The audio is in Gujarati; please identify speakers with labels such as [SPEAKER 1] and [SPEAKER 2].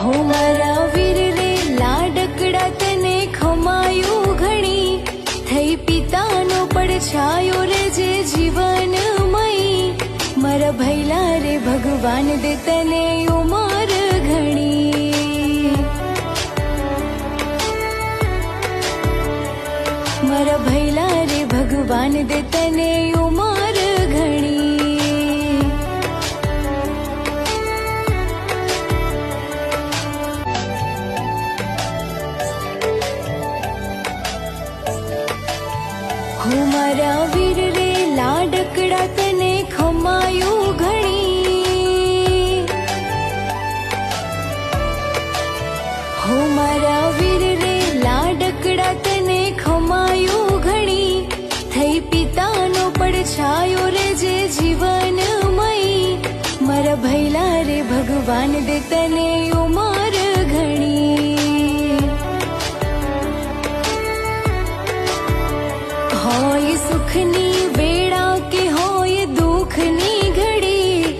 [SPEAKER 1] હો મારા વીર રે લાડકડા તને ખમાયું ઘણી. થઈ પિતાનો પડછાયો રે જે જીવનમય. મારા ભૈલા રે ભગવાન દે તને ઉમર ઘણી. મારા ભૈલા રે ભગવાન દે તને ઉમર વીર રે લાડકડા તને ખમાયું ઘણી. હું રે લાડકડા તને ઘણી. થઈ પિતાનો પડછાયો રે જે જીવનમય. મારા ભૈલા રે ભગવાન દે તને સુખની વેળા કે હોય દુઃખની